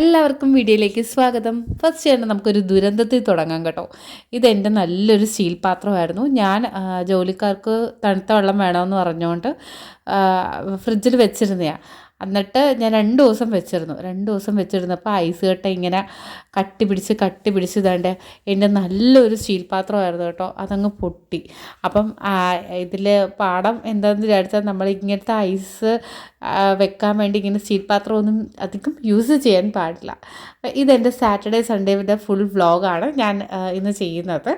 എല്ലാവർക്കും വീഡിയോയിലേക്ക് സ്വാഗതം. ഫസ്റ്റ് തന്നെ നമുക്കൊരു ദുരന്തത്തിൽ തുടങ്ങാം കേട്ടോ. ഇതെന്റെ നല്ലൊരു സ്റ്റീൽ പാത്രമായിരുന്നു. ഞാൻ ജോലിക്കാർക്ക് തണുത്ത വെള്ളം വേണമെന്ന് പറഞ്ഞുകൊണ്ട് ഫ്രിഡ്ജിൽ വെച്ചിരുന്നതാണ് എന്നിട്ട് ഞാൻ രണ്ട് ദിവസം വെച്ചിരുന്നു. രണ്ട് ദിവസം വെച്ചിരുന്നപ്പോൾ ഐസ് കട്ട ഇങ്ങനെ കട്ടി പിടിച്ച് കട്ടി പിടിച്ച് ഇതാണ്ട് എന്റെ നല്ലൊരു സ്റ്റീൽ പാത്രമായിരുന്നു കേട്ടോ. അതങ്ങ് പൊട്ടി. അപ്പം ഇതിൽ പാടം എന്താണെന്ന് വിചാരിച്ചാൽ നമ്മൾ ഇങ്ങനത്തെ ഐസ് വെക്കാൻ വേണ്ടി ഇങ്ങനെ സ്റ്റീൽ പാത്രമൊന്നും അധികം യൂസ് ചെയ്യാൻ പാടില്ല. ഇതെന്റെ സാറ്റർഡേ സൺഡേയുടെ ഫുൾ വ്ളോഗാണ് ഞാൻ ഇന്ന് ചെയ്യുന്നത്.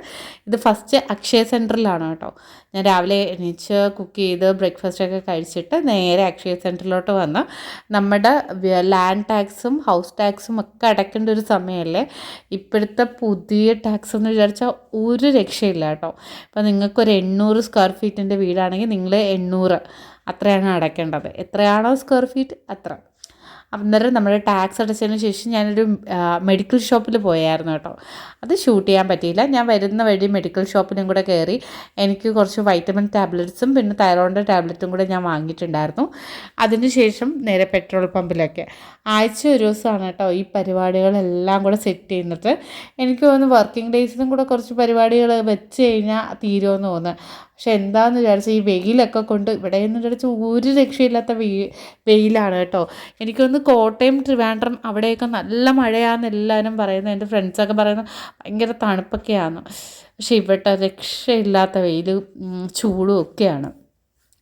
ഇത് ഫസ്റ്റ് അക്ഷയ സെന്ററിലാണ് കേട്ടോ. ഞാൻ രാവിലെ എണീച്ച് കുക്ക് ചെയ്ത് ബ്രേക്ക്ഫാസ്റ്റ് ഒക്കെ കഴിച്ചിട്ട് നേരെ അക്ഷയ സെന്ററിലോട്ട് വന്ന് നമ്മുടെ ലാൻഡ് ടാക്സും ഹൗസ് ടാക്സും ഒക്കെ അടയ്ക്കേണ്ട ഒരു സമയമല്ലേ? ഇപ്പോഴത്തെ പുതിയ ടാക്സ് എന്ന് വിചാരിച്ചാൽ ഒരു രക്ഷയില്ല കേട്ടോ. ഇപ്പം നിങ്ങൾക്കൊരു എണ്ണൂറ് സ്ക്വയർ ഫീറ്റിന്റെ വീടാണെങ്കിൽ നിങ്ങൾ എണ്ണൂറ് അത്രയാണ് അടയ്ക്കേണ്ടത്. എത്രയാണോ സ്ക്വയർ ഫീറ്റ് അത്ര. അന്നേരം നമ്മൾ ടാക്സ് അടച്ചതിന് ശേഷം ഞാനൊരു മെഡിക്കൽ ഷോപ്പിൽ പോയായിരുന്നു കേട്ടോ. അത് ഷൂട്ട് ചെയ്യാൻ പറ്റിയില്ല. ഞാൻ വരുന്ന വഴി മെഡിക്കൽ ഷോപ്പിലും കൂടെ കയറി എനിക്ക് കുറച്ച് വൈറ്റമിൻ ടാബ്ലറ്റ്സും പിന്നെ തൈറോയിഡ് ടാബ്ലറ്റും കൂടെ ഞാൻ വാങ്ങിയിട്ടുണ്ടായിരുന്നു. അതിനുശേഷം നേരെ പെട്രോൾ പമ്പിലൊക്കെ ആഴ്ച ഒരു ദിവസമാണ് കേട്ടോ ഈ പരിപാടികളെല്ലാം കൂടെ സെറ്റ് ചെയ്യുന്നത്. എനിക്ക് തോന്നുന്നു വർക്കിംഗ് ഡേയ്സിലും കൂടെ കുറച്ച് പരിപാടികൾ വെച്ച് കഴിഞ്ഞാൽ തീരുമെന്ന് തോന്നുന്നു. പക്ഷെ എന്താന്ന് വിചാരിച്ചാൽ ഈ വെയിലൊക്കെ കൊണ്ട് ഇവിടെ എന്ന് വിചാരിച്ചാൽ ഒരു രക്ഷയില്ലാത്ത വെയിൽ വെയിലാണ് കേട്ടോ. എനിക്കൊന്ന് കോട്ടയം ട്രിവാൻഡ്രം അവിടെയൊക്കെ നല്ല മഴയാന്ന് എല്ലാവരും പറയുന്നത്. എന്റെ ഫ്രണ്ട്സൊക്കെ പറയുന്നത് ഭയങ്കര തണുപ്പൊക്കെയാണ് പക്ഷെ ഇവിടെ രക്ഷയില്ലാത്ത വെയിൽ ചൂടും ഒക്കെയാണ്.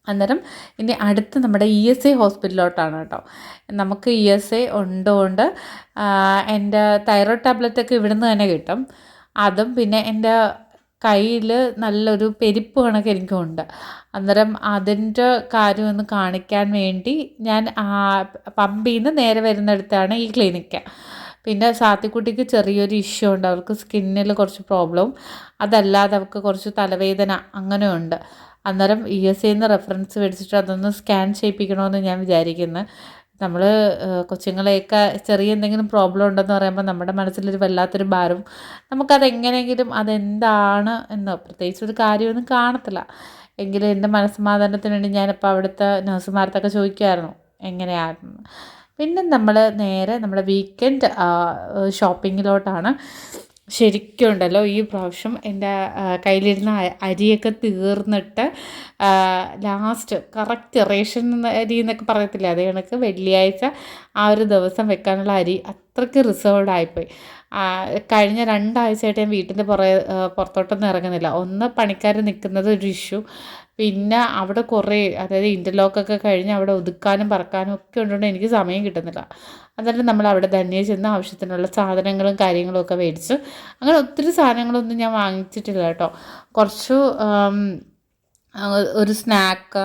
അന്നേരം ഇനി അടുത്ത് നമ്മുടെ ഇ എസ് ഐ ഹോസ്പിറ്റലിലോട്ടാണ് കേട്ടോ. നമുക്ക് ഇ എസ് ഐ ഉണ്ടോണ്ട് എന്റെ തൈറോയ്ഡ് ടാബ്ലറ്റൊക്കെ ഇവിടുന്ന് തന്നെ കിട്ടും. അതും പിന്നെ എന്റെ കയ്യിൽ നല്ലൊരു പെരുപ്പ് കണക്ക് എനിക്കുണ്ട്. അന്നേരം അതിന്റെ കാര്യമൊന്ന് കാണിക്കാൻ വേണ്ടി ഞാൻ പമ്പിൽ നിന്ന് നേരെ വരുന്നിടത്താണ് ഈ ക്ലിനിക്ക്. പിന്നെ സാത്തിക്കുട്ടിക്ക് ചെറിയൊരു ഇഷ്യൂ ഉണ്ട്. അവൾക്ക് സ്കിന്നിൽ കുറച്ച് പ്രോബ്ലം അതല്ലാതെ അവൾക്ക് കുറച്ച് തലവേദന അങ്ങനെയുണ്ട്. അന്നേരം ഇ എസ് ഐന്ന് റെഫറൻസ് മേടിച്ചിട്ട് അതൊന്ന് സ്കാൻ ചെയ്യിപ്പിക്കണമെന്ന് ഞാൻ വിചാരിക്കുന്നു. നമ്മൾ കൊച്ചുങ്ങളെയൊക്കെ ചെറിയ എന്തെങ്കിലും പ്രോബ്ലം ഉണ്ടെന്ന് പറയുമ്പോൾ നമ്മുടെ മനസ്സിലൊരു വല്ലാത്തൊരു ഭാരം നമുക്കതെങ്ങനെയെങ്കിലും അതെന്താണ് എന്ന് പ്രത്യേകിച്ച് ഒരു കാര്യമൊന്നും കാണത്തില്ല. എങ്കിലും എന്റെ മനസ്സമാധാനത്തിന് വേണ്ടി ഞാനിപ്പോൾ അവിടുത്തെ നഴ്സുമാരത്തൊക്കെ ചോദിക്കുമായിരുന്നു എങ്ങനെയായിരുന്നു. പിന്നെ നമ്മൾ നേരെ നമ്മുടെ വീക്കെൻഡ് ഷോപ്പിങ്ങിലോട്ടാണ് ശരിക്കും ഉണ്ടല്ലോ ഈ പ്രാവശ്യം എന്റെ കയ്യിലിരുന്ന അരിയൊക്കെ തീർന്നിട്ട് ലാസ്റ്റ് കറക്റ്റ് റേഷൻ അരി എന്നൊക്കെ പറയത്തില്ലേ? അതേ കണക്ക് വെള്ളിയാഴ്ച ആ ഒരു ദിവസം വെക്കാനുള്ള അരി അത്രയ്ക്ക് റിസർവ്ഡ് ആയിപ്പോയി. കഴിഞ്ഞ രണ്ടാഴ്ചയായിട്ട് ഞാൻ വീട്ടിന്റെ പുറകെ ആ, പുറത്തോട്ടൊന്നും ഇറങ്ങുന്നില്ല. ഒന്ന് പണിക്കാർ നിൽക്കുന്നത് ഒരു ഇഷ്യൂ പിന്നെ അവിടെ കുറേ അതായത് ഇന്റർലോക്കൊക്കെ കഴിഞ്ഞ് അവിടെ ഒതുക്കാനും പറക്കാനും ഒക്കെ ഉണ്ടോ എനിക്ക് സമയം കിട്ടുന്നില്ല. എന്നിട്ട് നമ്മൾ അവിടെ തന്നെ ചെന്ന് ആവശ്യത്തിനുള്ള സാധനങ്ങളും കാര്യങ്ങളും ഒക്കെ മേടിച്ചു അങ്ങനെ ഒത്തിരി സാധനങ്ങളൊന്നും ഞാൻ വാങ്ങിച്ചിട്ടില്ല കേട്ടോ. കുറച്ച് ഒരു സ്നാക്ക്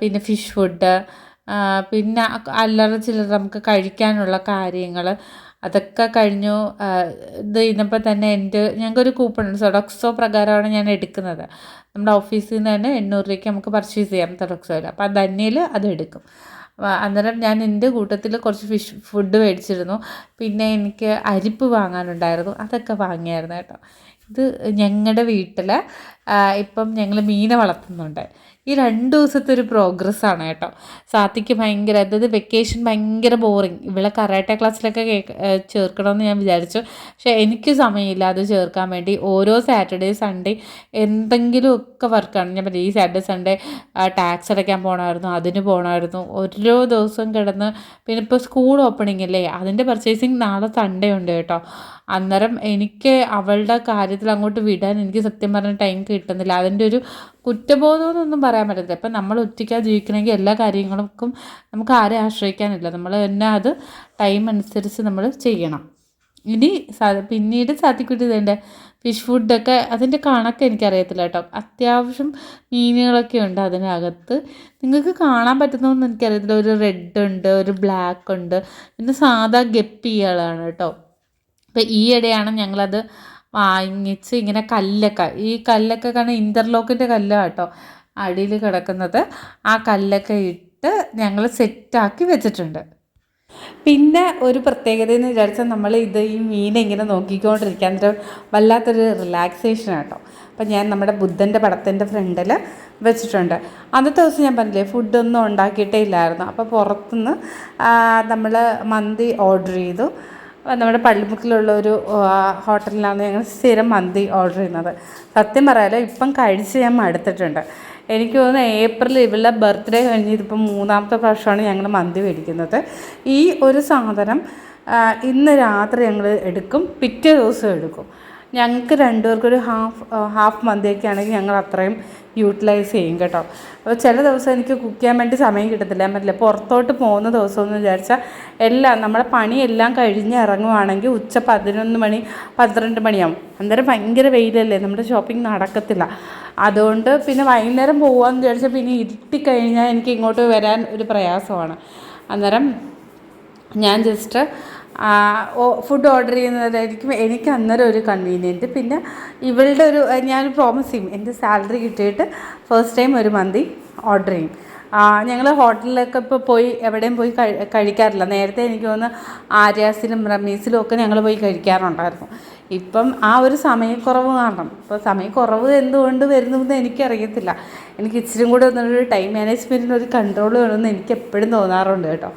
പിന്നെ ഫിഷ് ഫുഡ് പിന്നെ അല്ലറ ചില്ലറ നമുക്ക് കഴിക്കാനുള്ള കാര്യങ്ങൾ അതൊക്കെ കഴിഞ്ഞു. ഇത് ഇന്നപ്പോൾ തന്നെ എന്റെ ഞങ്ങൾക്കൊരു കൂപ്പൺ ഉണ്ട്. സൊഡോക്സോ പ്രകാരമാണ് ഞാൻ എടുക്കുന്നത്. നമ്മുടെ ഓഫീസിൽ നിന്ന് തന്നെ എണ്ണൂറ് രൂപയ്ക്ക് നമുക്ക് പർച്ചേസ് ചെയ്യാം സൊഡോക്സോയിൽ അപ്പോൾ ധന്യയിൽ അത് എടുക്കും. അന്നേരം ഞാൻ എന്റെ കൂട്ടത്തിൽ കുറച്ച് ഫിഷ് ഫുഡ് മേടിച്ചിരുന്നു. പിന്നെ എനിക്ക് അരിപ്പ് വാങ്ങാനുണ്ടായിരുന്നു. അതൊക്കെ വാങ്ങിയായിരുന്നു കേട്ടോ. ഇത് ഞങ്ങളുടെ വീട്ടിൽ ഇപ്പം ഞങ്ങൾ മീനെ വളർത്തുന്നുണ്ട്. ഈ രണ്ട് ദിവസത്തെ ഒരു പ്രോഗ്രസ് ആണ് കേട്ടോ. സാത്തിക്ക് ഭയങ്കര അതായത് വെക്കേഷൻ ഭയങ്കര ബോറിങ് ഇവിടെ കറാട്ട ക്ലാസ്സിലൊക്കെ ചേർക്കണമെന്ന് ഞാൻ വിചാരിച്ചു. പക്ഷേ എനിക്ക് സമയമില്ല അത് ചേർക്കാൻ വേണ്ടി. ഓരോ സാറ്റർഡേ സൺഡേ എന്തെങ്കിലുമൊക്കെ വർക്കാണ് ഞാൻ ഈ സാറ്റർഡേ സൺഡേ ടാക്സ് അടയ്ക്കാൻ പോകണമായിരുന്നു അതിന് പോകണമായിരുന്നു ഓരോ ദിവസവും കിടന്ന് പിന്നെ ഇപ്പോൾ സ്കൂൾ ഓപ്പണിംഗ് അല്ലേ അതിന്റെ പർച്ചേസിങ് നാളെ സൺഡേ ഉണ്ട് കേട്ടോ. അന്നേരം എനിക്ക് അവളുടെ കാര്യത്തിൽ അങ്ങോട്ട് വിടാൻ എനിക്ക് സത്യം പറഞ്ഞ ടൈം കിട്ടുന്നില്ല. അതിന്റെ ഒരു കുറ്റബോധം എന്നൊന്നും പറയാൻ പറ്റത്തില്ല. ഇപ്പം നമ്മൾ ഒറ്റയ്ക്കാ ജീവിക്കണമെങ്കിൽ എല്ലാ കാര്യങ്ങൾക്കും നമുക്ക് ആരെ ആശ്രയിക്കാനില്ല. നമ്മൾ തന്നെ അത് ടൈം അനുസരിച്ച് നമ്മൾ ചെയ്യണം. ഇനി പിന്നീട് സാധിക്കുട്ടി ഇതിന്റെ ഫിഷ് ഫുഡൊക്കെ അതിന്റെ കണക്ക് എനിക്കറിയത്തില്ല കേട്ടോ. അത്യാവശ്യം മീനുകളൊക്കെ ഉണ്ട് അതിനകത്ത്. നിങ്ങൾക്ക് കാണാൻ പറ്റുന്നതെന്ന് എനിക്കറിയത്തില്ല. ഒരു റെഡ് ഉണ്ട് ഒരു ബ്ലാക്ക് ഉണ്ട്. പിന്നെ സാധാ ഗപ്പികളാണ് കേട്ടോ. അപ്പം ഈയിടെയാണ് ഞങ്ങളത് വാങ്ങിച്ച് ഇങ്ങനെ കല്ലൊക്കെ ഈ കല്ലൊക്കെ കാരണം ഇന്റർലോക്കിന്റെ കല്ലാണ് കേട്ടോ അടിയിൽ കിടക്കുന്നത്. ആ കല്ലൊക്കെ ഇട്ട് ഞങ്ങൾ സെറ്റാക്കി വെച്ചിട്ടുണ്ട്. പിന്നെ ഒരു പ്രത്യേകത എന്ന് വിചാരിച്ചാൽ നമ്മൾ ഇത് ഈ മീനെ ഇങ്ങനെ നോക്കിക്കൊണ്ടിരിക്കുക എന്നിട്ട് വല്ലാത്തൊരു റിലാക്സേഷൻ കേട്ടോ അപ്പം ഞാൻ നമ്മുടെ ബുദ്ധന്റെ പടത്തിന്റെ ഫ്രണ്ടിൽ വെച്ചിട്ടുണ്ട്. അന്നത്തെ ദിവസം ഞാൻ പറഞ്ഞില്ലേ ഫുഡൊന്നും ഉണ്ടാക്കിയിട്ടേ ഇല്ലായിരുന്നു. അപ്പോൾ പുറത്തുനിന്ന് നമ്മൾ മന്തി ഓർഡർ ചെയ്തു. നമ്മുടെ പള്ളിമുക്കിലുള്ള ഒരു ഹോട്ടലിലാണ് ഞങ്ങൾ സ്ഥിരം മന്തി ഓർഡർ ചെയ്യുന്നത്. സത്യം പറയാലോ ഇപ്പം കഴിച്ച് ഞാൻ മടുത്തിട്ടുണ്ട്. എനിക്ക് തോന്നുന്നു ഏപ്രിൽ ഇവളുടെ ബർത്ത്ഡേ കഴിഞ്ഞ് ഇതിപ്പം മൂന്നാമത്തെ പ്രാവശ്യമാണ് ഞങ്ങൾ മന്തി മേടിക്കുന്നത്. ഈ ഒരു സാധനം ഇന്ന് രാത്രി ഞങ്ങൾ എടുക്കും പിറ്റേ ദിവസം എടുക്കും. ഞങ്ങൾക്ക് രണ്ടുപേർക്കും ഒരു ഹാഫ് ഹാഫ് മന്തിയൊക്കെ ആണെങ്കിൽ ഞങ്ങൾ അത്രയും യൂട്ടിലൈസ് ചെയ്യും കേട്ടോ. അപ്പോൾ ചില ദിവസം എനിക്ക് കുക്ക് ചെയ്യാൻ വേണ്ടി സമയം കിട്ടത്തില്ല. പറ്റില്ല പുറത്തോട്ട് പോകുന്ന ദിവസം എന്ന് വിചാരിച്ചാൽ എല്ലാം നമ്മുടെ പണിയെല്ലാം കഴിഞ്ഞ് ഇറങ്ങുവാണെങ്കിൽ ഉച്ച പതിനൊന്ന് മണി പന്ത്രണ്ട് മണിയാവും. അന്നേരം ഭയങ്കര വെയിലല്ലേ നമ്മുടെ ഷോപ്പിംഗ് നടക്കത്തില്ല. അതുകൊണ്ട് പിന്നെ വൈകുന്നേരം പോകാമെന്ന് വിചാരിച്ചാൽ പിന്നെ ഇരുട്ടിക്കഴിഞ്ഞാൽ എനിക്ക് ഇങ്ങോട്ട് വരാൻ ഒരു പ്രയാസമാണ്. അന്നേരം ഞാൻ ജസ്റ്റ് ഫുഡ് ഓർഡർ ചെയ്യുന്നതായിരിക്കും എനിക്ക് അന്നേരം ഒരു കൺവീനിയന്റ് പിന്നെ ഇവളുടെ ഒരു ഞാൻ പ്രോമിസ് ചെയ്യും. എന്റെ സാലറി കിട്ടിയിട്ട് ഫസ്റ്റ് ടൈം ഒരു മന്തി ഓർഡർ ചെയ്യും. ഞങ്ങൾ ഹോട്ടലിലൊക്കെ ഇപ്പോൾ പോയി എവിടെയും പോയി കഴിക്കാറില്ല. നേരത്തെ എനിക്ക് തോന്നുന്നു ആര്യാസിലും റമീസിലും ഒക്കെ ഞങ്ങൾ പോയി കഴിക്കാറുണ്ടായിരുന്നു. ഇപ്പം ആ ഒരു സമയക്കുറവ് കാരണം. ഇപ്പോൾ സമയക്കുറവ് എന്തുകൊണ്ട് വരുന്നു എന്ന് എനിക്കറിയത്തില്ല. എനിക്ക് ഇച്ചിരി കൂടെ ഒന്നൊരു ടൈം മാനേജ്മെന്റിന് ഒരു കൺട്രോൾ വേണമെന്ന് എനിക്ക് എപ്പോഴും തോന്നാറുണ്ട് കേട്ടോ.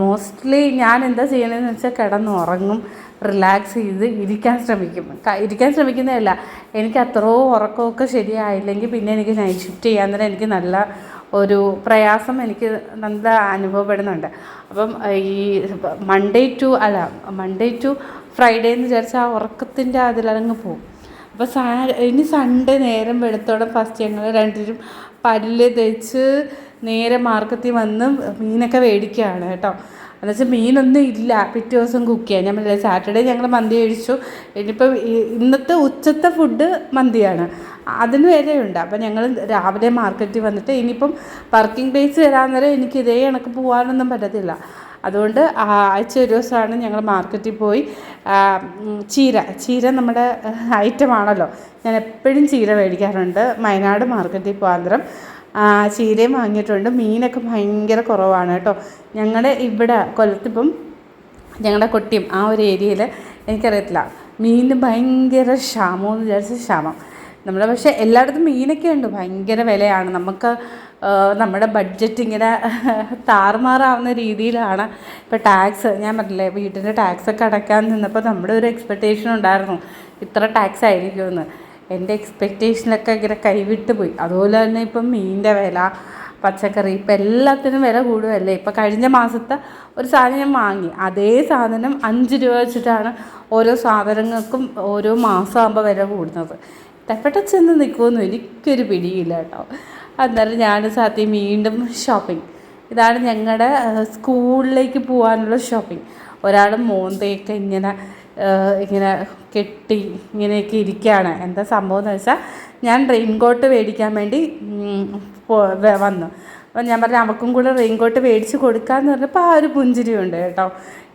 മോസ്റ്റ്ലി ഞാൻ എന്താ ചെയ്യണതെന്ന് വെച്ചാൽ കിടന്ന് ഉറങ്ങും റിലാക്സ് ചെയ്ത് ഇരിക്കാൻ ശ്രമിക്കും. ഇരിക്കാൻ ശ്രമിക്കുന്നതല്ല എനിക്ക് അത്രയോ ഉറക്കമൊക്കെ ശരിയായില്ലെങ്കിൽ പിന്നെ എനിക്ക് നൈറ്റ് ഷിഫ്റ്റ് ചെയ്യാൻ തന്നെ എനിക്ക് നല്ല ഒരു പ്രയാസം എനിക്ക് നല്ല അനുഭവപ്പെടുന്നുണ്ട്. അപ്പം ഈ മൺഡേ ടു അല്ല മൺഡേ ടു ഫ്രൈഡേ എന്ന് വിചാരിച്ചാൽ ആ ഉറക്കത്തിന്റെ അതിലങ്ങ് പോകും. അപ്പോൾ സാ ഇനി സൺഡേ നേരം വെളുത്തോടെ ഫസ്റ്റ് ഞങ്ങൾ രണ്ടുപേരും പല്ല് തേച്ച് നേരെ മാർക്കറ്റിൽ വന്ന് മീനൊക്കെ മേടിക്കുകയാണ് കേട്ടോ. എന്ന് വെച്ചാൽ മീനൊന്നും ഇല്ല. പിറ്റേ ദിവസം കുക്ക് ചെയ്യാൻ. ഞാൻ പറഞ്ഞില്ല സാറ്റർഡേ ഞങ്ങൾ മന്തി കഴിച്ചു. ഇനിയിപ്പോൾ ഇന്നത്തെ ഉച്ചത്തെ ഫുഡ് മന്തിയാണ്. അതിന് വരെയുണ്ട് അപ്പം ഞങ്ങൾ രാവിലെ മാർക്കറ്റിൽ വന്നിട്ട് ഇനിയിപ്പം വർക്കിംഗ് ഡേയ്സ് വരാൻ നേരം എനിക്ക് ഇതേ കണക്ക് പോകാനൊന്നും പറ്റത്തില്ല. അതുകൊണ്ട് ആഴ്ച ഒരു ദിവസമാണ് ഞങ്ങൾ മാർക്കറ്റിൽ പോയി ചീര. ചീര നമ്മുടെ ഐറ്റമാണല്ലോ ഞാൻ എപ്പോഴും ചീര മേടിക്കാറുണ്ട്. വയനാട് മാർക്കറ്റിൽ പോകാൻ ചീരയും വാങ്ങിയിട്ടുണ്ട്. മീനൊക്കെ ഭയങ്കര കുറവാണ് കേട്ടോ. ഞങ്ങളുടെ ഇവിടെ കൊല്ലത്തിപ്പം ഞങ്ങളുടെ കൊട്ടിയം ആ ഒരു ഏരിയയിൽ എനിക്കറിയത്തില്ല. മീനിന് ഭയങ്കര ക്ഷാമം എന്ന് വിചാരിച്ച ക്ഷാമം. നമ്മൾ പക്ഷേ എല്ലായിടത്തും മീനൊക്കെ ഉണ്ട്. ഭയങ്കര വിലയാണ്. നമുക്ക് നമ്മുടെ ബഡ്ജറ്റ് ഇങ്ങനെ താറുമാറാവുന്ന രീതിയിലാണ് ഇപ്പോൾ ടാക്സ്. ഞാൻ പറഞ്ഞില്ലേ വീട്ടിന്റെ ടാക്സൊക്കെ അടയ്ക്കാൻ നിന്നപ്പോൾ നമ്മുടെ ഒരു എക്സ്പെക്റ്റേഷൻ ഉണ്ടായിരുന്നു. ഇത്ര ടാക്സ് ആയിരിക്കുമെന്ന്. എന്റെ എക്സ്പെക്റ്റേഷനൊക്കെ ഇങ്ങനെ കൈവിട്ട് പോയി. അതുപോലെ തന്നെ ഇപ്പം മീനിന്റെ വില പച്ചക്കറി ഇപ്പം എല്ലാത്തിനും വില കൂടുമല്ലേ ഇപ്പം കഴിഞ്ഞ മാസത്തെ ഒരു സാധനം ഞാൻ വാങ്ങി. അതേ സാധനം അഞ്ച് രൂപ വെച്ചിട്ടാണ് ഓരോ സാധനങ്ങൾക്കും ഓരോ മാസമാകുമ്പോൾ വില കൂടുന്നത്. എവിടെ ചെന്ന് നിൽക്കുമെന്ന് എനിക്കൊരു പിടിയില്ല കേട്ടോ. അന്നേരം ഞാൻ സത്യം വീണ്ടും ഷോപ്പിംഗ് ഇതാണ് ഞങ്ങളുടെ സ്കൂളിലേക്ക് പോകാനുള്ള ഷോപ്പിംഗ് ഒരാൾ മോന്തയൊക്കെ ഇങ്ങനെ ഇങ്ങനെ കെട്ടി ഇങ്ങനെയൊക്കെ ഇരിക്കുകയാണ്. എന്താ സംഭവം എന്ന് വെച്ചാൽ ഞാൻ റെയിൻകോട്ട് മേടിക്കാൻ വേണ്ടി വന്നു. അപ്പം ഞാൻ പറഞ്ഞു അവൾക്കും കൂടെ റെയിൻകോട്ട് മേടിച്ച് കൊടുക്കാമെന്ന് പറഞ്ഞപ്പോൾ ആ ഒരു പുഞ്ചിരിയുണ്ട് കേട്ടോ.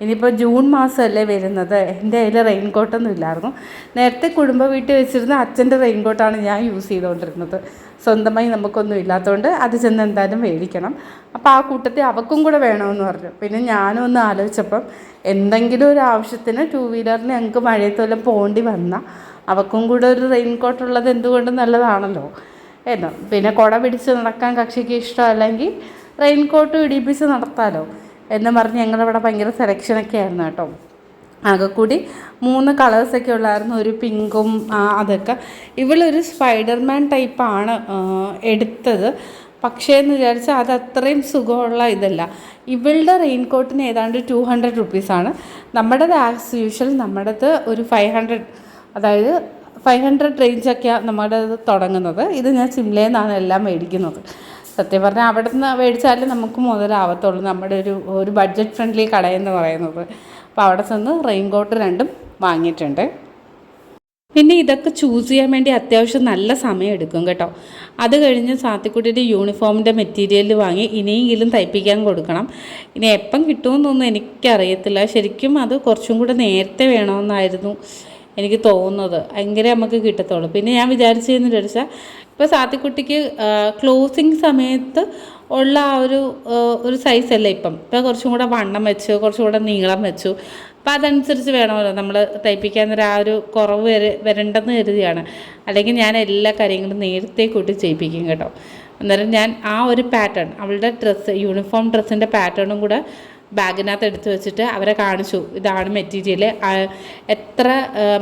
ഇനിയിപ്പോൾ ജൂൺ മാസമല്ലേ വരുന്നത്. എന്റെ കയ്യിൽ റെയിൻകോട്ടൊന്നും ഇല്ലായിരുന്നു. നേരത്തെ കുടുംബ വീട്ടിൽ വെച്ചിരുന്ന അച്ഛന്റെ റെയിൻകോട്ടാണ് ഞാൻ യൂസ് ചെയ്തുകൊണ്ടിരുന്നത് സ്വന്തമായി നമുക്കൊന്നും ഇല്ലാത്തതുകൊണ്ട് അത് ചെന്ന് എന്തായാലും മേടിക്കണം. അപ്പോൾ ആ കൂട്ടത്തിൽ അവക്കും കൂടെ വേണമെന്ന് പറഞ്ഞു. പിന്നെ ഞാനും ഒന്ന് ആലോചിച്ചപ്പം എന്തെങ്കിലും ഒരു ആവശ്യത്തിന് ടൂ വീലറിന് ഞങ്ങൾക്ക് മഴയത്ത് വല്ലതും പോകേണ്ടി വന്നാൽ അവക്കും കൂടെ ഒരു റെയിൻകോട്ടുള്ളത് എന്തുകൊണ്ടും നല്ലതാണല്ലോ? എന്ന്. പിന്നെ കുട പിടിച്ച് നടക്കാൻ കക്ഷിക്ക് ഇഷ്ടമല്ലെങ്കിൽ റെയിൻകോട്ട് ഇടിപ്പിച്ച് നടത്താലോ എന്ന് പറഞ്ഞ് ഞങ്ങളിവിടെ ഭയങ്കര സെലക്ഷനൊക്കെ ആയിരുന്നു കേട്ടോ. ആകെ കൂടി മൂന്ന് കളേഴ്സൊക്കെ ഉള്ളായിരുന്നു. ഒരു പിങ്കും അതൊക്കെ. ഇവളൊരു സ്പൈഡർമാൻ ടൈപ്പാണ് എടുത്തത്. പക്ഷേ എന്ന് വിചാരിച്ചാൽ അത് അത്രയും സുഖമുള്ള ഇതല്ല. ഇവളുടെ റെയിൻകോട്ടിന് ഏതാണ്ട് ടു ഹൺഡ്രഡ് റുപ്പീസാണ് നമ്മുടേത് ആസ് യൂഷ്വൽ നമ്മുടേത് ഒരു ഫൈവ് ഹൺഡ്രഡ് അതായത് ഫൈവ് ഹൺഡ്രഡ് റേഞ്ചൊക്കെയാണ് നമ്മുടെ ഇത് തുടങ്ങുന്നത്. ഇത് ഞാൻ സിംലയിൽ നിന്നാണ് എല്ലാം മേടിക്കുന്നത്. സത്യം പറഞ്ഞാൽ അവിടെ നിന്ന് മേടിച്ചാലേ നമുക്ക് മുതലാവത്തുള്ളൂ. നമ്മുടെ ഒരു ഒരു ബഡ്ജറ്റ് ഫ്രണ്ട്ലി കടയെന്ന് പറയുന്നത്. അപ്പോൾ അവിടെ ചെന്ന് റെയിൻകോട്ട് രണ്ടും വാങ്ങിയിട്ടുണ്ട്. പിന്നെ ഇതൊക്കെ ചൂസ് ചെയ്യാൻ വേണ്ടി അത്യാവശ്യം നല്ല സമയം എടുക്കും കേട്ടോ. അത് കഴിഞ്ഞ് സാത്തിക്കുട്ടിയുടെ യൂണിഫോമിന്റെ മെറ്റീരിയൽ വാങ്ങി ഇനിയെങ്കിലും തയ്പ്പിക്കാൻ കൊടുക്കണം. ഇനി എപ്പം കിട്ടുമെന്നൊന്നും എനിക്കറിയത്തില്ല. ശരിക്കും അത് കുറച്ചും കൂടെ നേരത്തെ വേണമെന്നായിരുന്നു. എനിക്ക് തോന്നുന്നത്. എങ്കിലേ നമുക്ക് കിട്ടത്തുള്ളൂ. പിന്നെ ഞാൻ വിചാരിച്ചതെന്ന് ചോദിച്ചാൽ ഇപ്പോൾ സാത്തിക്കുട്ടിക്ക് ക്ലോസിങ് സമയത്ത് ഉള്ള ആ ഒരു ഒരു സൈസല്ല ഇപ്പം. ഇപ്പം കുറച്ചും കൂടെ വണ്ണം വെച്ചു കുറച്ചും കൂടെ നീളം വെച്ചു. അപ്പോൾ അതനുസരിച്ച് വേണമല്ലോ നമ്മൾ തയ്പ്പിക്കാൻ നേരം ആ ഒരു കുറവ് വരെ വരണ്ടെന്ന് കരുതിയാണ്. അല്ലെങ്കിൽ ഞാൻ എല്ലാ കാര്യങ്ങളും നേരത്തെ കൂട്ടി ചെയ്യിപ്പിക്കും കേട്ടോ. അന്നേരം ഞാൻ ആ ഒരു പാറ്റേൺ അവളുടെ ഡ്രസ്സ് യൂണിഫോം ഡ്രസ്സിന്റെ പാറ്റേണും കൂടെ ബാഗിനകത്ത് എടുത്തു വെച്ചിട്ട് അവരെ കാണിച്ചു. ഇതാണ് മെറ്റീരിയൽ എത്ര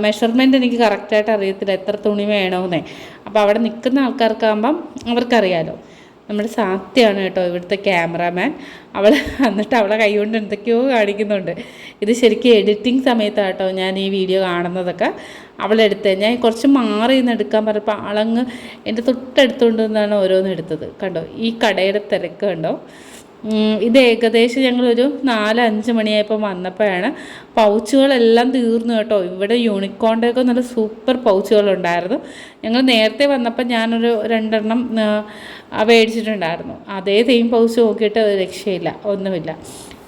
മെഷർമെന്റ് എനിക്ക് കറക്റ്റായിട്ട് അറിയത്തില്ല. എത്ര തുണി വേണമെന്നേ അപ്പോൾ അവിടെ നിൽക്കുന്ന ആൾക്കാർക്കാകുമ്പം അവർക്കറിയാലോ. നമ്മുടെ സാത്യമാണ് കേട്ടോ ഇവിടുത്തെ ക്യാമറാമാൻ അവൾ എന്നിട്ട് അവളെ കൈകൊണ്ട് എന്തൊക്കെയോ കാണിക്കുന്നുണ്ട്. ഇത് ശരിക്കും എഡിറ്റിംഗ് സമയത്താണ് കേട്ടോ ഞാൻ ഈ വീഡിയോ കാണുന്നതൊക്കെ. അവളെടുത്ത് ഞാൻ കുറച്ച് മാറി നിന്ന് എടുക്കാൻ പറഞ്ഞപ്പോൾ ആളങ്ങ് എന്റെ തൊട്ടടുത്തുകൊണ്ട് നിന്നാണ് ഓരോന്ന് എടുത്തത്. കണ്ടോ? ഈ കടയുടെ തിരക്ക് കണ്ടോ? ഇത് ഏകദേശം ഞങ്ങളൊരു നാല് അഞ്ച് മണിയായപ്പോൾ വന്നപ്പോഴാണ് പൗച്ചുകളെല്ലാം തീർന്നു കേട്ടോ. ഇവിടെ യൂണിക്കോണ്ടൊക്കെ നല്ല സൂപ്പർ പൗച്ചുകളുണ്ടായിരുന്നു. ഞങ്ങൾ നേരത്തെ വന്നപ്പോൾ ഞാനൊരു രണ്ടെണ്ണം മേടിച്ചിട്ടുണ്ടായിരുന്നു. അതേ സെയിം പൗച്ച് നോക്കിയിട്ട് രക്ഷയില്ല ഒന്നുമില്ല.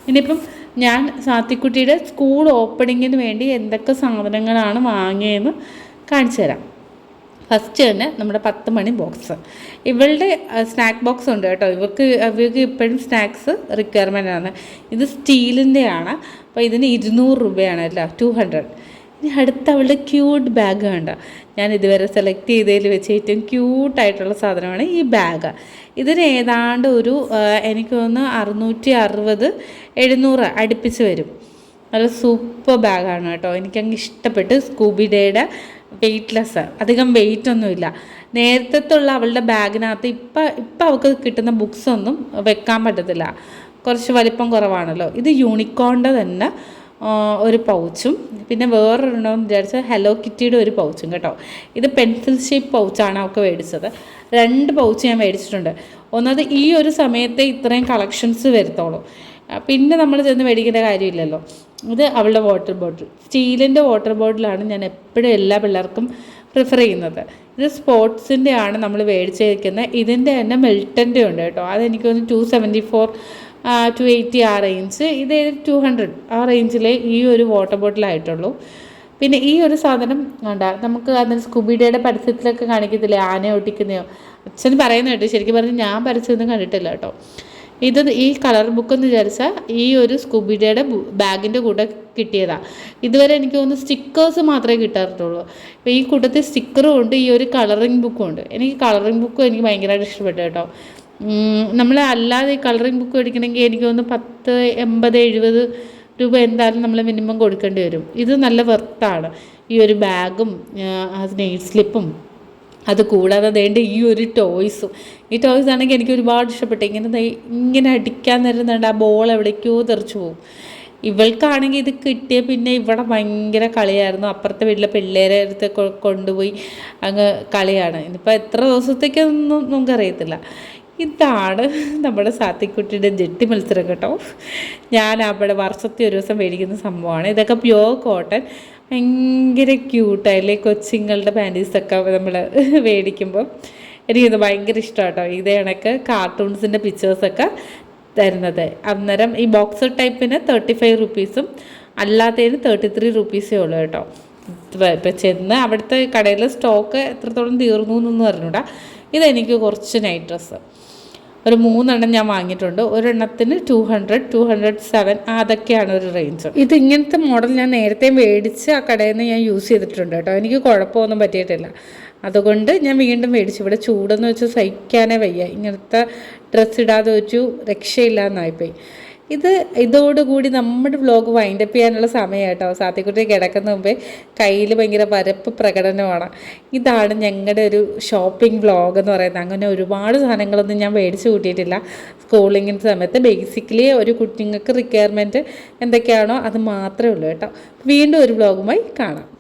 ഇനിയിപ്പം ഞാൻ സാത്തിക്കുട്ടിയുടെ സ്കൂൾ ഓപ്പണിങ്ങിന് വേണ്ടി എന്തൊക്കെ സാധനങ്ങളാണ് വാങ്ങിയതെന്ന് കാണിച്ചു തരാം. ഫസ്റ്റ് തന്നെ നമ്മുടെ പത്ത് മണി ബോക്സ് ഇവളുടെ സ്നാക്ക് ബോക്സ് ഉണ്ട് കേട്ടോ. ഇവർക്ക് ഇവർക്ക് ഇപ്പോഴും സ്നാക്സ് റിക്വയർമെന്റ് ആണ്. ഇത് സ്റ്റീലിന്റെ ആണ് അപ്പോൾ ഇതിന് ഇരുന്നൂറ് രൂപയാണ് അല്ല ടു ഹൺഡ്രഡ് ഇനി അടുത്ത അവളുടെ ക്യൂട്ട് ബാഗ് കണ്ട. ഞാൻ ഇതുവരെ സെലക്ട് ചെയ്തതിൽ വെച്ച് ഏറ്റവും ക്യൂട്ടായിട്ടുള്ള സാധനമാണ് ഈ ബാഗ് ഇതിന് ഏതാണ്ട് ഒരു എനിക്ക് തോന്നുന്നു അറുന്നൂറ്റി അറുപത് എഴുന്നൂറ് അടുപ്പിച്ച് വരും. നല്ല സൂപ്പർ ബാഗാണ് കേട്ടോ. എനിക്കങ്ങ് ഇഷ്ടപ്പെട്ട്. സ്കൂബി ഡേയുടെ വെയ്റ്റ്ലെസ് അധികം വെയിറ്റ് ഒന്നുമില്ല. നേരത്തെത്തുള്ള അവളുടെ ബാഗിനകത്ത് ഇപ്പം ഇപ്പം അവൾക്ക് കിട്ടുന്ന ബുക്സ് ഒന്നും വെക്കാൻ പറ്റത്തില്ല. കുറച്ച് വലിപ്പം കുറവാണല്ലോ. ഇത് യൂണിക്കോണിന്റെ തന്നെ ഒരു പൗച്ചും പിന്നെ വേറൊരെണ്ണം വിചാരിച്ച ഹലോ കിറ്റിയുടെ ഒരു പൗച്ചും കേട്ടോ. ഇത് പെൻസിൽ ഷേപ്പ് പൗച്ചാണ് അവൾക്ക് മേടിച്ചത്. രണ്ട് പൗച്ച് ഞാൻ മേടിച്ചിട്ടുണ്ട്. ഒന്നത് ഈ ഒരു സമയത്തെ ഇത്രയും കളക്ഷൻസ് വരുത്തോളൂ. പിന്നെ നമ്മൾ ചെന്ന് മേടിക്കേണ്ട കാര്യമില്ലല്ലോ. ഇത് അവളുടെ വാട്ടർ ബോട്ടിൽ സ്റ്റീലിന്റെ വാട്ടർ ബോട്ടിലാണ് ഞാൻ എപ്പോഴും എല്ലാ പിള്ളേർക്കും പ്രിഫർ ചെയ്യുന്നത്. ഇത് സ്പോർട്സിന്റെ ആണ് നമ്മൾ മേടിച്ചിരിക്കുന്നത് ഇതിന്റെ തന്നെ മെൽട്ടന്റെ ഉണ്ട് കേട്ടോ. അതെനിക്ക് തോന്നുന്നു two seventy four two eighty ആ റേഞ്ച് ഇത് ടു ഹൺഡ്രഡ് ആ റേഞ്ചിലെ ഈ ഒരു വാട്ടർ ബോട്ടിലായിട്ടുള്ളൂ പിന്നെ ഈ ഒരു സാധനം വേണ്ട നമുക്ക് അതിന് സ്കൂബിഡയുടെ പരസ്യത്തിലൊക്കെ കാണിക്കത്തില്ലേ? ആന ഒട്ടിക്കുന്നയോ? അച്ഛൻ പറയുന്ന കേട്ടോ ശരിക്കും പറഞ്ഞാൽ ഞാൻ പരസ്യമൊന്നും കണ്ടിട്ടില്ല കേട്ടോ. ഇത് ഈ കളർ ബുക്ക് എന്ന് വിചാരിച്ചാൽ ഈ ഒരു സ്കൂബിഡയുടെ ബാഗിന്റെ കൂടെ കിട്ടിയതാണ് ഇതുവരെ എനിക്ക് തോന്നുന്നു സ്റ്റിക്കേഴ്സ് മാത്രമേ കിട്ടാറുള്ളൂ. അപ്പോൾ ഈ കൂട്ടത്തിൽ സ്റ്റിക്കറും ഉണ്ട് ഈ ഒരു കളറിങ് ബുക്കും ഉണ്ട്. എനിക്ക് കളറിങ് ബുക്കും എനിക്ക് ഭയങ്കരമായിട്ട് ഇഷ്ടപ്പെട്ടു കേട്ടോ. നമ്മൾ അല്ലാതെ ഈ കളറിങ് ബുക്ക് മേടിക്കണമെങ്കിൽ എനിക്ക് തോന്നുന്നു പത്ത് എൺപത് എഴുപത് രൂപ എന്തായാലും നമ്മൾ മിനിമം കൊടുക്കേണ്ടി വരും. ഇത് നല്ല വെർത്താണ് ഈ ഒരു ബാഗും നെയ്റ്റ് സ്ലിപ്പും അത് കൂടാതെ വേണ്ട ഈ ഒരു ടോയ്സും. ഈ ടോയ്സ് ആണെങ്കിൽ എനിക്ക് ഒരുപാട് ഇഷ്ടപ്പെട്ടു. ഇങ്ങനെ ഇങ്ങനെ അടിക്കാൻ നേരുന്നുണ്ട് ആ ബോൾ എവിടേക്കോ തെറിച്ചു പോകും. ഇവൾക്കാണെങ്കിൽ ഇത് കിട്ടിയ പിന്നെ ഇവിടെ ഭയങ്കര കളിയായിരുന്നു. അപ്പുറത്തെ വീട്ടിലെ പിള്ളേരെ അടുത്ത് കൊണ്ടുപോയി അങ്ങ് കളിയാണ്. ഇനിയിപ്പോൾ എത്ര ദിവസത്തേക്കൊന്നും നമുക്കറിയത്തില്ല. ഇതാണ് നമ്മുടെ സാത്തിക്കുട്ടിയുടെ ജെട്ടി മത്സരം കേട്ടോ. ഞാൻ അവിടെ വർഷത്തെ ഒരു ദിവസം മേടിക്കുന്ന സംഭവമാണ്. ഇതൊക്കെ പ്യോർ കോട്ടൺ ഭയങ്കര ക്യൂട്ടായില്ലേ കൊച്ചിങ്ങളുടെ പാന്റീസൊക്കെ നമ്മൾ മേടിക്കുമ്പോൾ എനിക്കിത് ഭയങ്കര ഇഷ്ടമാണ് കേട്ടോ. ഇതേ കണക്ക് കാർട്ടൂൺസിന്റെ പിക്ചേഴ്സൊക്കെ തരുന്നത്. അന്നേരം ഈ ബോക്സർ ടൈപ്പിന് തേർട്ടി ഫൈവ് റുപ്പീസും അല്ലാത്തതിന് തേർട്ടി ത്രീ റുപ്പീസേ ഉള്ളൂ കേട്ടോ. ഇപ്പം ചെന്ന് അവിടുത്തെ കടയിൽ സ്റ്റോക്ക് എത്രത്തോളം തീർന്നു എന്നൊന്നും അറിഞ്ഞൂടാ. ഇതെനിക്ക് കുറച്ച് നൈറ്റ് ഡ്രസ്സ് ഒരു മൂന്നെണ്ണം ഞാൻ വാങ്ങിയിട്ടുണ്ട്. ഒരെണ്ണത്തിന് two hundred two hundred seven അതൊക്കെയാണ് ഒരു റേഞ്ച് ഇത് ഇങ്ങനത്തെ മോഡൽ ഞാൻ നേരത്തെ മേടിച്ച് ആ കടയിൽ നിന്ന് ഞാൻ യൂസ് ചെയ്തിട്ടുണ്ട് കേട്ടോ. എനിക്ക് കുഴപ്പമൊന്നും പറ്റിയിട്ടില്ല. അതുകൊണ്ട് ഞാൻ വീണ്ടും മേടിച്ചു. ഇവിടെ ചൂടെന്ന് വെച്ച് സഹിക്കാനേ വയ്യ. ഇങ്ങനത്തെ ഡ്രസ്സ് ഇടാതെ വെച്ചു രക്ഷയില്ല എന്നായിപ്പോയി ഇത് ഇതോടുകൂടി നമ്മുടെ വ്ലോഗ് വൈൻഡപ്പ് ചെയ്യാനുള്ള സമയം കേട്ടോ. സാത്തിക്കുട്ടി കിടക്കുന്ന മുമ്പേ കയ്യിൽ ഭയങ്കര വരപ്പ് പ്രകടനമാണ്. ഇതാണ് ഞങ്ങളുടെ ഒരു ഷോപ്പിംഗ് വ്ലോഗ് എന്ന് പറയുന്നത്. അങ്ങനെ ഒരുപാട് സാധനങ്ങളൊന്നും ഞാൻ മേടിച്ച് കൂട്ടിയിട്ടില്ല. സ്കൂളിങ്ങിന്റെ സമയത്ത് ബേസിക്കലി ഒരു കുട്ടിങ്ങൾക്ക് റിക്വയർമെന്റ് എന്തൊക്കെയാണോ അത് മാത്രമേ ഉള്ളൂ കേട്ടോ. വീണ്ടും ഒരു വ്ലോഗുമായി കാണാം.